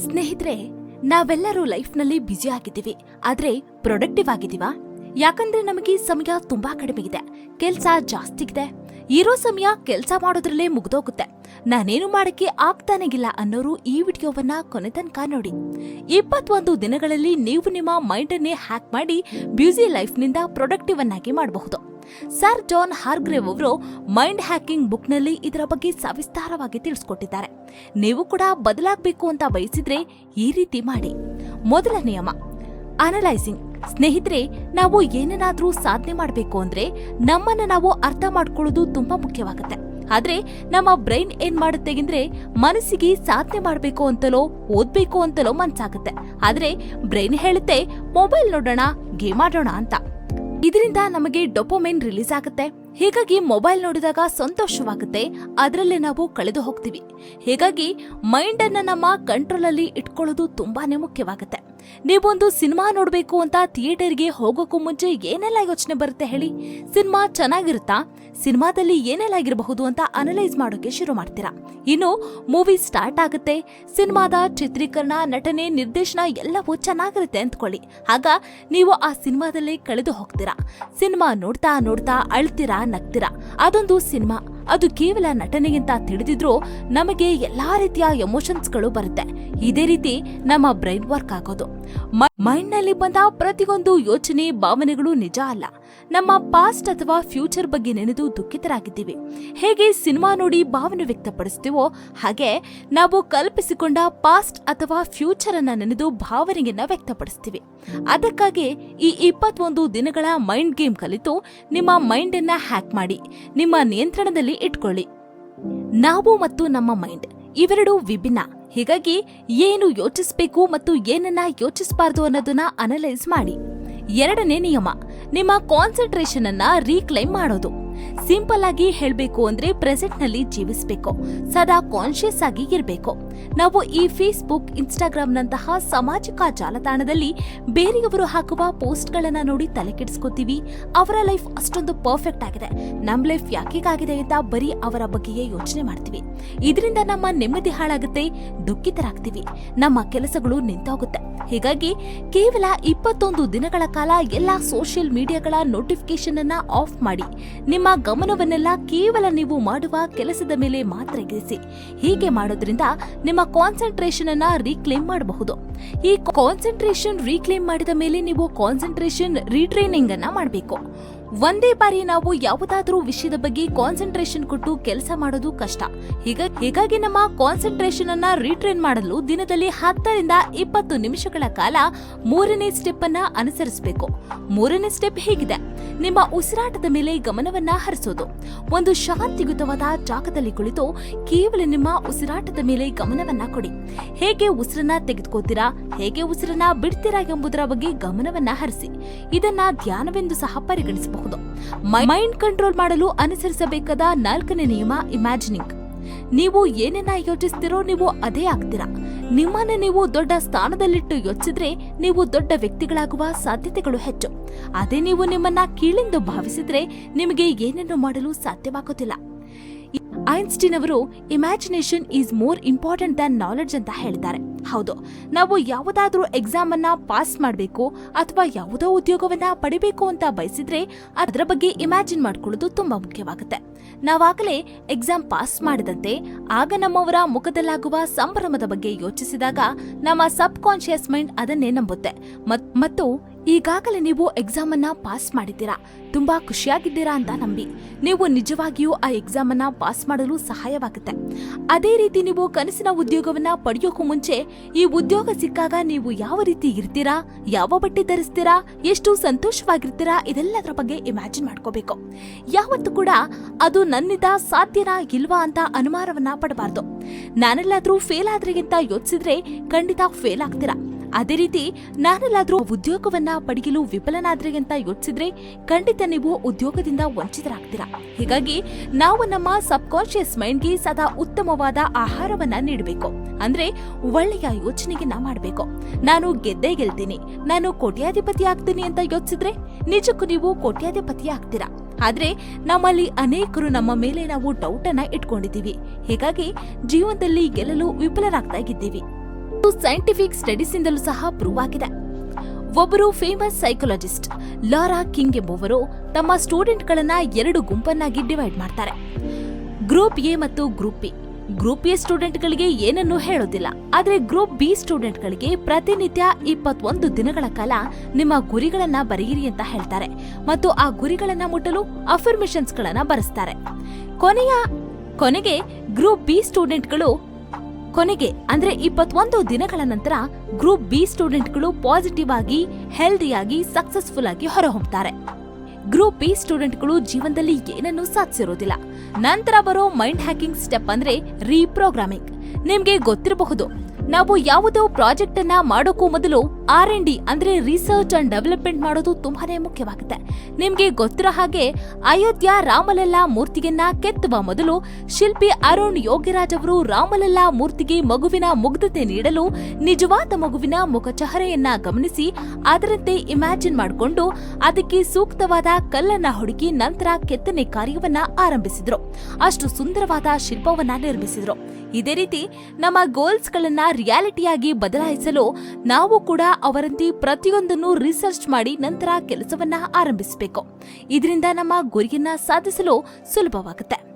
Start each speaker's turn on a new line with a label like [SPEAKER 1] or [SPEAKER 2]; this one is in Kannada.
[SPEAKER 1] ಸ್ನೇಹಿತರೆ, ನಾವೆಲ್ಲರೂ ಲೈಫ್ನಲ್ಲಿ ಬ್ಯುಸಿ ಆಗಿದ್ದೀವಿ, ಆದ್ರೆ ಪ್ರೊಡಕ್ಟಿವ್ ಆಗಿದ್ದೀವಾ? ಯಾಕಂದ್ರೆ ನಮಗೆ ಸಮಯ ತುಂಬಾ ಕಡಿಮೆ ಇದೆ, ಕೆಲ್ಸ ಜಾಸ್ತಿ ಇದೆ. ಇರೋ ಸಮಯ ಕೆಲಸ ಮಾಡೋದ್ರಲ್ಲೇ ಮುಗ್ದೋಗುತ್ತೆ. ನಾನೇನು ಮಾಡಕ್ಕೆ ಆಗ್ತಾನೆಗಿಲ್ಲ ಅನ್ನೋರು ಈ ವಿಡಿಯೋವನ್ನ ಕೊನೆ ತನಕ ನೋಡಿ. ಇಪ್ಪತ್ತೊಂದು ದಿನಗಳಲ್ಲಿ ನೀವು ನಿಮ್ಮ ಮೈಂಡ್ ಅನ್ನೇ ಹ್ಯಾಕ್ ಮಾಡಿ ಬ್ಯುಸಿ ಲೈಫ್ನಿಂದ ಪ್ರೊಡಕ್ಟಿವ್ ಅನ್ನಾಗಿ ಮಾಡಬಹುದು. ಸರ್ ಜಾನ್ ಹಾರ್ಗ್ರೇವ್ ಅವರು ಮೈಂಡ್ ಹ್ಯಾಕಿಂಗ್ ಬುಕ್ನಲ್ಲಿ ಇದರ ಬಗ್ಗೆ ಸವಿಸ್ತಾರವಾಗಿ ತಿಳಿಸ್ಕೊಟ್ಟಿದ್ದಾರೆ. ನೀವು ಕೂಡ ಬದಲಾಗಬೇಕು ಅಂತ ಬಯಸಿದ್ರೆ ಈ ರೀತಿ ಮಾಡಿ. ಮೊದಲ ನಿಯಮ ಅನಲೈಸಿಂಗ್ ಸ್ನೇಹಿತರೆ, ನಾವು ಏನನ್ನಾದ್ರೂ ಸಾಧನೆ ಮಾಡಬೇಕು ಅಂದ್ರೆ ನಮ್ಮನ್ನ ನಾವು ಅರ್ಥ ಮಾಡ್ಕೊಳ್ಳೋದು ತುಂಬಾ ಮುಖ್ಯವಾಗುತ್ತೆ. ಆದ್ರೆ ನಮ್ಮ ಬ್ರೈನ್ ಏನ್ ಮಾಡುತ್ತೆ ಅಂದ್ರೆ ಮನಸ್ಸಿಗೆ ಸಾಧನೆ ಮಾಡಬೇಕು ಅಂತಲೋ, ಓದ್ಬೇಕು ಅಂತಲೋ ಮನ್ಸಾಗುತ್ತೆ. ಆದ್ರೆ ಬ್ರೈನ್ ಹೇಳುತ್ತೆ, ಮೊಬೈಲ್ ನೋಡೋಣ, ಗೇಮ್ ಆಡೋಣ ಅಂತ. ಇದರಿಂದ ನಮಗೆ ಡೊಪೊಮೈನ್ ರಿಲೀಸ್ ಆಗುತ್ತೆ. ಹೀಗಾಗಿ ಮೊಬೈಲ್ ನೋಡಿದಾಗ ಸಂತೋಷವಾಗುತ್ತೆ, ಅದರಲ್ಲೇ ನಾವು ಕಳೆದು ಹೋಗ್ತೀವಿ. ಹೀಗಾಗಿ ಮೈಂಡ್ ಅನ್ನ ನಮ್ಮ ಕಂಟ್ರೋಲ್ ಅಲ್ಲಿ ಇಟ್ಕೊಳ್ಳೋದು ತುಂಬಾನೇ ಮುಖ್ಯವಾಗುತ್ತೆ. ನೀವೊಂದು ಸಿನಿಮಾ ನೋಡ್ಬೇಕು ಅಂತ ಥಿಯೇಟರ್ಗೆ ಹೋಗೋಕ್ಕೂ ಮುಂಚೆ ಏನೆಲ್ಲ ಯೋಚನೆ ಬರುತ್ತೆ ಹೇಳಿ? ಸಿನಿಮಾ ಚೆನ್ನಾಗಿರುತ್ತಾ? ಸಿನಿಮಾದಲ್ಲಿ ಏನೆಲ್ಲ ಆಗಿರಬಹುದು ಅಂತ ಅನಲೈಸ್ ಮಾಡೋಕೆ ಶುರು ಮಾಡ್ತೀರಾ? ಇನ್ನು ಮೂವಿ ಸ್ಟಾರ್ಟ್ ಆಗುತ್ತೆ. ಸಿನಿಮಾದ ಚಿತ್ರೀಕರಣ, ನಟನೆ, ನಿರ್ದೇಶನ ಎಲ್ಲವೂ ಚೆನ್ನಾಗಿರುತ್ತೆ ಅಂದ್ಕೊಳ್ಳಿ ಆಗ ನೀವು ಆ ಸಿನಿಮಾದಲ್ಲಿ ಕಳೆದು ಹೋಗ್ತೀರಾ? ಸಿನಿಮಾ ನೋಡ್ತಾ ನೋಡ್ತಾ ಅಳ್ತೀರಾ, ನಗ್ತೀರಾ? ಅದೊಂದು ಸಿನಿಮಾ. ಅದು ಕೇವಲ ನಟನೆಗಿಂತ ತಿಳಿದಿದ್ರೂ ನಮಗೆ ಎಲ್ಲಾ ರೀತಿಯ ಎಮೋಷನ್ಸ್ಗಳು ಬರುತ್ತೆ. ಇದೇ ರೀತಿ ನಮ್ಮ ಬ್ರೈನ್ ವರ್ಕ್ ಆಗೋದು. ಮೈಂಡ್ನಲ್ಲಿ ಬಂದ ಪ್ರತಿಯೊಂದು ಯೋಚನೆ, ಭಾವನೆಗಳು ನಿಜ ಅಲ್ಲ. ನಮ್ಮ ಪಾಸ್ಟ್ ಅಥವಾ ಫ್ಯೂಚರ್ ಬಗ್ಗೆ ನೆನೆದು ದುಃಖಿತರಾಗಿದ್ದೀವಿ. ಹೇಗೆ ಸಿನಿಮಾ ನೋಡಿ ಭಾವನೆ ವ್ಯಕ್ತಪಡಿಸ್ತೀವೋ ಹಾಗೆ ನಾವು ಕಲ್ಪಿಸಿಕೊಂಡ ಪಾಸ್ಟ್ ಅಥವಾ ಫ್ಯೂಚರ್ ಅನ್ನ ನೆನೆದು ಭಾವನೆಯನ್ನ ವ್ಯಕ್ತಪಡಿಸ್ತೀವಿ. ಅದಕ್ಕಾಗಿ ಈ ಇಪ್ಪತ್ತೊಂದು ದಿನಗಳ ಮೈಂಡ್ ಗೇಮ್ ಕಲಿತು ನಿಮ್ಮ ಮೈಂಡ್ ಅನ್ನ ಹ್ಯಾಕ್ ಮಾಡಿ, ನಿಮ್ಮ ನಿಯಂತ್ರಣದಲ್ಲಿ ಇಟ್ಕೊಳ್ಳಿ. ನಾವು ಮತ್ತು ನಮ್ಮ ಮೈಂಡ್ ಇವೆರಡೂ ವಿಭಿನ್ನ. ಹೀಗಾಗಿ ಏನು ಯೋಚಿಸಬೇಕು ಮತ್ತು ಏನನ್ನ ಯೋಚಿಸಬಾರ್ದು ಅನ್ನೋದನ್ನ ಅನಲೈಸ್ ಮಾಡಿ. ಎರಡನೇ ನಿಯಮ, ನಿಮ್ಮ ಕಾನ್ಸಂಟ್ರೇಷನ್ ಅನ್ನ ರೀಕ್ಲೈಮ್ ಮಾಡೋದು. ಸಿಂಪಲ್ ಆಗಿ ಹೇಳಬೇಕು ಅಂದ್ರೆ ಪ್ರೆಸೆಂಟ್ನಲ್ಲಿ ಜೀವಿಸಬೇಕು. ಸದಾ ಕಾನ್ಶಿಯಸ್ ಆಗಿ ಇರಬೇಕು. ನಾವು ಈ ಫೇಸ್ಬುಕ್ ಇನ್ಸ್ಟಾಗ್ರಾಮ್ ನಂತಹ ಸಾಮಾಜಿಕ ಜಾಲತಾಣದಲ್ಲಿ ಬೇರೆಯವರು ಹಾಕುವ ಪೋಸ್ಟ್ ಗಳನ್ನ ನೋಡಿ ತಲೆ ಕೆಡಿಸ್ಕೋತೀವಿ. ಅವರ ಲೈಫ್ ಅಷ್ಟೊಂದು ಪರ್ಫೆಕ್ಟ್ ಆಗಿದೆ. ನಮ್ ಲೈಫ್ ಯಾಕೆಗಾಗಿದೆ ಅಂತ ಬರೀ ಅವರ ಬಗ್ಗೆಯೇ ಯೋಚನೆ ಮಾಡ್ತೀವಿ. ಇದರಿಂದ ನಮ್ಮ ನೆಮ್ಮದಿ ಹಾಳಾಗುತ್ತೆ, ದುಃಖಿತರಾಗ್ತೀವಿ. ನಮ್ಮ ಕೆಲಸಗಳು ನಿಂತೋಗುತ್ತೆ. ಹೀಗಾಗಿ ಕೇವಲ ಇಪ್ಪತ್ತೊಂದು ದಿನಗಳ ಕಾಲ ಎಲ್ಲಾ ಸೋಷಿಯಲ್ ಮೀಡಿಯಾಗಳ ನೋಟಿಫಿಕೇಶನ್ ಅನ್ನ ಆಫ್ ಮಾಡಿ. ನಿಮ್ಮ ಗಮನವನ್ನೆಲ್ಲ ಕೇವಲ ನೀವು ಮಾಡುವ ಕೆಲಸದ ಮೇಲೆ ಮಾತ್ರ ಇರಿಸಿ. ಹೀಗೆ ಮಾಡೋದ್ರಿಂದ ನಿಮ್ಮ ಕಾನ್ಸಂಟ್ರೇಷನ್ ಅನ್ನ ರೀಕ್ಲೇಮ್ ಮಾಡಬಹುದು. ಈ ಕಾನ್ಸಂಟ್ರೇಷನ್ ರೀಕ್ಲೇಮ್ ಮಾಡಿದ ಮೇಲೆ ನೀವು ಕಾನ್ಸಂಟ್ರೇಷನ್ ರೀಟ್ರೈನಿಂಗ್ ಅನ್ನ ಮಾಡಬೇಕು. ಒಂದೇ ಬಾರಿ ನಾವು ಯಾವುದಾದ್ರೂ ವಿಷಯದ ಬಗ್ಗೆ ಕಾನ್ಸಂಟ್ರೇಷನ್ ಕೊಟ್ಟು ಕೆಲಸ ಮಾಡೋದು ಕಷ್ಟ. ಹೀಗ- ಹೀಗಾಗಿ ನಮ್ಮ ಕಾನ್ಸಂಟ್ರೇಷನ್ ಅನ್ನ ರೀಟ್ರೈನ್ ಮಾಡಲು ದಿನದಲ್ಲಿ ಹತ್ತರಿಂದ ಇಪ್ಪತ್ತು ನಿಮಿಷಗಳ ಕಾಲ ಮೂರನೇ ಸ್ಟೆಪ್ ಅನ್ನ ಅನುಸರಿಸಬೇಕು. ಮೂರನೇ ಸ್ಟೆಪ್ ಹೇಗಿದೆ? ನಿಮ್ಮ ಉಸಿರಾಟದ ಮೇಲೆ ಗಮನವನ್ನ ಹರಿಸೋದು. ಒಂದು ಶಾಂತಿಯುತವಾದ ಜಾಗದಲ್ಲಿ ಕುಳಿತು ಕೇವಲ ನಿಮ್ಮ ಉಸಿರಾಟದ ಮೇಲೆ ಗಮನವನ್ನ ಕೊಡಿ. ಹೇಗೆ ಉಸಿರನ್ನ ತೆಗೆದುಕೋತೀರಾ ಹೇಗೆ ಉಸಿರನ್ನ ಬಿಡ್ತೀರಾ ಎಂಬುದರ ಬಗ್ಗೆ ಗಮನವನ್ನ ಹರಿಸಿ. ಇದನ್ನ ಧ್ಯಾನವೆಂದು ಸಹ ಪರಿಗಣಿಸಬಹುದು. ಮೈಂಡ್ ಕಂಟ್ರೋಲ್ ಮಾಡಲು ಅನುಸರಿಸಬೇಕಾದ ನಾಲ್ಕನೇ ನಿಯಮ ಇಮ್ಯಾಜಿನಿಂಗ್ ನೀವು ಏನನ್ನ ಯೋಚಿಸ್ತಿರೋ ನೀವು ಅದೇ ಆಗ್ತೀರಾ. ನಿಮ್ಮನ್ನ ನೀವು ದೊಡ್ಡ ಸ್ಥಾನದಲ್ಲಿಟ್ಟು ಯೋಚಿಸಿದ್ರೆ ನೀವು ದೊಡ್ಡ ವ್ಯಕ್ತಿಗಳಾಗುವ ಸಾಧ್ಯತೆಗಳು ಹೆಚ್ಚು. ಅದೇ ನೀವು ನಿಮ್ಮನ್ನ ಕೀಳಿಂದು ಭಾವಿಸಿದ್ರೆ ನಿಮಗೆ ಏನೇನು ಮಾಡಲು ಸಾಧ್ಯವಾಗೋದಿಲ್ಲ ಐನ್ಸ್ಟೀನ್ ಅವರು imagination is more important than knowledge ಅಂತ ಹೇಳ್ತಾರೆ. ಹೌದು, ನಾವು ಯಾವುದಾದ್ರೂ ಎಕ್ಸಾಮ್ ಅನ್ನ ಪಾಸ್ ಮಾಡಬೇಕು ಅಥವಾ ಯಾವುದೋ ಉದ್ಯೋಗವನ್ನ ಪಡಿಬೇಕು ಅಂತ ಬಯಸಿದ್ರೆ ಅದರ ಬಗ್ಗೆ ಇಮ್ಯಾಜಿನ್ ಮಾಡ್ಕೊಳ್ಳೋದು ತುಂಬಾ ಮುಖ್ಯವಾಗುತ್ತೆ. ನಾವಾಗಲೇ ಎಕ್ಸಾಮ್ ಪಾಸ್ ಮಾಡಿದಂತೆ ಆಗ ನಮ್ಮವರ ಮುಖದಲ್ಲಾಗುವ ಸಂಭ್ರಮದ ಬಗ್ಗೆ ಯೋಚಿಸಿದಾಗ ನಮ್ಮ ಸಬ್ ಕಾನ್ಶಿಯಸ್ ಮೈಂಡ್ ಅದನ್ನೇ ನಂಬುತ್ತೆ. ಮತ್- ಮತ್ತು ಈಗಾಗಲೇ ನೀವು ಎಕ್ಸಾಮ್ ಅನ್ನ ಪಾಸ್ ಮಾಡಿದ್ದೀರಾ? ತುಂಬಾ ಖುಷಿಯಾಗಿದ್ದೀರಾ ಅಂತ ನಂಬಿ. ನೀವು ನಿಜವಾಗಿಯೂ ಆ ಎಕ್ಸಾಮ್ ಅನ್ನ ಪಾಸ್ ಮಾಡಲು ಸಹಾಯವಾಗುತ್ತೆ. ಅದೇ ರೀತಿ ನೀವು ಕನಸಿನ ಉದ್ಯೋಗವನ್ನ ಪಡೆಯೋಕು ಮುಂಚೆ, ಈ ಉದ್ಯೋಗ ಸಿಕ್ಕಾಗ ನೀವು ಯಾವ ರೀತಿ ಇರ್ತೀರಾ? ಯಾವ ಬಟ್ಟೆ ಧರಿಸ್ತೀರಾ? ಎಷ್ಟು ಸಂತೋಷವಾಗಿರ್ತೀರಾ? ಇದೆಲ್ಲದರ ಬಗ್ಗೆ ಇಮ್ಯಾಜಿನ್ ಮಾಡ್ಕೋಬೇಕು. ಯಾವತ್ತೂ ಕೂಡ ಅದು ನನ್ನಿಂದ ಸಾಧ್ಯನಾ ಇಲ್ವಾ ಅಂತ ಅನುಮಾನವನ್ನ ಪಡಬಾರ್ದು. ನಾನೆಲ್ಲಾದ್ರೂ ಫೇಲ್ ಆದ್ರಿಗಿಂತ ಯೋಚಿಸಿದ್ರೆ ಖಂಡಿತ ಫೇಲ್ ಆಗ್ತೀರಾ? ಅದೇ ರೀತಿ ನಾನೆಲ್ಲಾದ್ರೂ ಉದ್ಯೋಗವನ್ನ ಪಡೆಯಲು ವಿಫಲನಾದ್ರೆ ಅಂತ ಯೋಚಿಸಿದ್ರೆ ಖಂಡಿತ ನೀವು ಉದ್ಯೋಗದಿಂದ ವಂಚಿತರಾಗ್ತೀರಾ. ಹೀಗಾಗಿ ನಾವು ನಮ್ಮ ಸಬ್ ಕಾನ್ಶಿಯಸ್ ಮೈಂಡ್ಗೆ ಸದಾ ಉತ್ತಮವಾದ ಆಹಾರವನ್ನ ನೀಡಬೇಕು. ಅಂದ್ರೆ ಒಳ್ಳೆಯ ಯೋಚನೆಯನ್ನ ಮಾಡಬೇಕು. ನಾನು ಗೆದ್ದೇ ಗೆಲ್ತೀನಿ. ನಾನು ಕೋಟ್ಯಾಧಿಪತಿ ಆಗ್ತೀನಿ ಅಂತ ಯೋಚಿಸಿದ್ರೆ ನಿಜಕ್ಕೂ ನೀವು ಕೋಟ್ಯಾಧಿಪತಿ ಆಗ್ತೀರಾ. ಆದ್ರೆ ನಮ್ಮಲ್ಲಿ ಅನೇಕರು ನಮ್ಮ ಮೇಲೆ ನಾವು ಡೌಟ್ ಅನ್ನ ಇಟ್ಕೊಂಡಿದ್ದೀವಿ. ಹೀಗಾಗಿ ಜೀವನದಲ್ಲಿ ಗೆಲ್ಲಲು ವಿಫಲರಾಗ್ತಾ ಇದ್ದೀವಿ. ಸೈಂಟಿಫಿಕ್ ಸ್ಟಡೀಸಿಂದಲೂ ಸಹ ಪ್ರೂವ್ ಆಗಿದೆ. ಒಬ್ಬರು ಫೇಮಸ್ ಸೈಕಾಲಜಿಸ್ಟ್ ಲಾರಾ ಕಿಂಗ್ ಎಂಬುವರು ತಮ್ಮ ಸ್ಟೂಡೆಂಟ್ಗಳನ್ನ ಎರಡು ಗುಂಪನ್ನಾಗಿ ಡಿವೈಡ್ ಮಾಡ್ತಾರೆ. ಗ್ರೂಪ್ ಎ ಮತ್ತು ಗ್ರೂಪ್ ಬಿ ಗ್ರೂಪ್ ಎ ಸ್ಟೂಡೆಂಟ್ಗಳಿಗೆ ಏನನ್ನೂ ಹೇಳೋದಿಲ್ಲ. ಆದರೆ ಗ್ರೂಪ್ ಬಿ ಸ್ಟೂಡೆಂಟ್ಗಳಿಗೆ ಪ್ರತಿನಿತ್ಯ ಇಪ್ಪತ್ತೊಂದು ದಿನಗಳ ಕಾಲ ನಿಮ್ಮ ಗುರಿಗಳನ್ನ ಬರೆಯಿರಿ ಅಂತ ಹೇಳ್ತಾರೆ. ಮತ್ತು ಆ ಗುರಿಗಳನ್ನ ಮುಟ್ಟಲು ಅಫರ್ಮೇಷನ್ಸ್ ಗಳನ್ನ ಬರೆಸ್ತಾರೆ. ಕೊನೆಯ, ಕೊನೆಗೆ ಗ್ರೂಪ್ ಬಿ ಸ್ಟೂಡೆಂಟ್ಗಳು ಕೊನೆಗೆ, ಅಂದ್ರೆ ಇಪ್ಪತ್ತೊಂದು ದಿನಗಳ ನಂತರ ಗ್ರೂಪ್ ಬಿ ಸ್ಟೂಡೆಂಟ್ಗಳು ಪಾಸಿಟಿವ್ ಆಗಿ ಹೆಲ್ದಿಯಾಗಿ ಸಕ್ಸಸ್ಫುಲ್ ಆಗಿ ಹೊರಹೊಮ್ತಾರೆ. ಗ್ರೂಪ್ ಬಿ ಸ್ಟೂಡೆಂಟ್ಗಳು ಜೀವನದಲ್ಲಿ ಏನನ್ನೂ ಸಾಧಿಸಿರೋದಿಲ್ಲ. ನಂತರ ಬರೋ ಮೈಂಡ್ ಹ್ಯಾಕಿಂಗ್ ಸ್ಟೆಪ್ ಅಂದ್ರೆ ರೀಪ್ರೋಗ್ರಾಮಿಂಗ್ ನಿಮ್ಗೆ ಗೊತ್ತಿರಬಹುದು, ನಾವು ಯಾವುದೋ ಪ್ರಾಜೆಕ್ಟ್ ಅನ್ನ ಮಾಡೋಕ್ಕೂ ಮೊದಲು ಆರ್ ಎನ್ ಡಿ ಅಂದ್ರೆ ರಿಸರ್ಚ್ ಅಂಡ್ ಡೆವಲಪ್ಮೆಂಟ್ ಮಾಡೋದು ತುಂಬಾನೇ ಮುಖ್ಯವಾಗುತ್ತೆ. ನಿಮ್ಗೆ ಗೊತ್ತಿರೋ ಹಾಗೆ ಅಯೋಧ್ಯ ರಾಮಲಲ್ಲಾ ಮೂರ್ತಿಗೆನ್ನ ಕೆತ್ತುವ ಮೊದಲು ಶಿಲ್ಪಿ ಅರುಣ್ ಯೋಗಿರಾಜ್ ಅವರು ರಾಮಲಲ್ಲಾ ಮೂರ್ತಿಗೆ ಮಗುವಿನ ಮುಗ್ಧತೆ ನೀಡಲು ನಿಜವಾದ ಮಗುವಿನ ಮುಖಚಹರೆಯನ್ನ ಗಮನಿಸಿ ಅದರಂತೆ ಇಮ್ಯಾಜಿನ್ ಮಾಡಿಕೊಂಡು ಅದಕ್ಕೆ ಸೂಕ್ತವಾದ ಕಲ್ಲನ್ನ ಹುಡುಕಿ ನಂತರ ಕೆತ್ತನೆ ಕಾರ್ಯವನ್ನ ಆರಂಭಿಸಿದ್ರು. ಅಷ್ಟು ಸುಂದರವಾದ ಶಿಲ್ಪವನ್ನ ನಿರ್ಮಿಸಿದ್ರು. ಇದೇ ರೀತಿ ನಮ್ಮ ಗೋಲ್ಸ್ಗಳನ್ನ ರಿಯಾಲಿಟಿಯಾಗಿ ಬದಲಾಯಿಸಲು ನಾವು ಕೂಡ ಅವರಂತೆ ಪ್ರತಿಯೊಂದನ್ನು ರಿಸರ್ಚ್ ಮಾಡಿ ನಂತರ ಕೆಲಸವನ್ನ ಆರಂಭಿಸಬೇಕು. ಇದರಿಂದ ನಮ್ಮ ಗುರಿಯನ್ನ ಸಾಧಿಸಲು ಸುಲಭವಾಗುತ್ತೆ.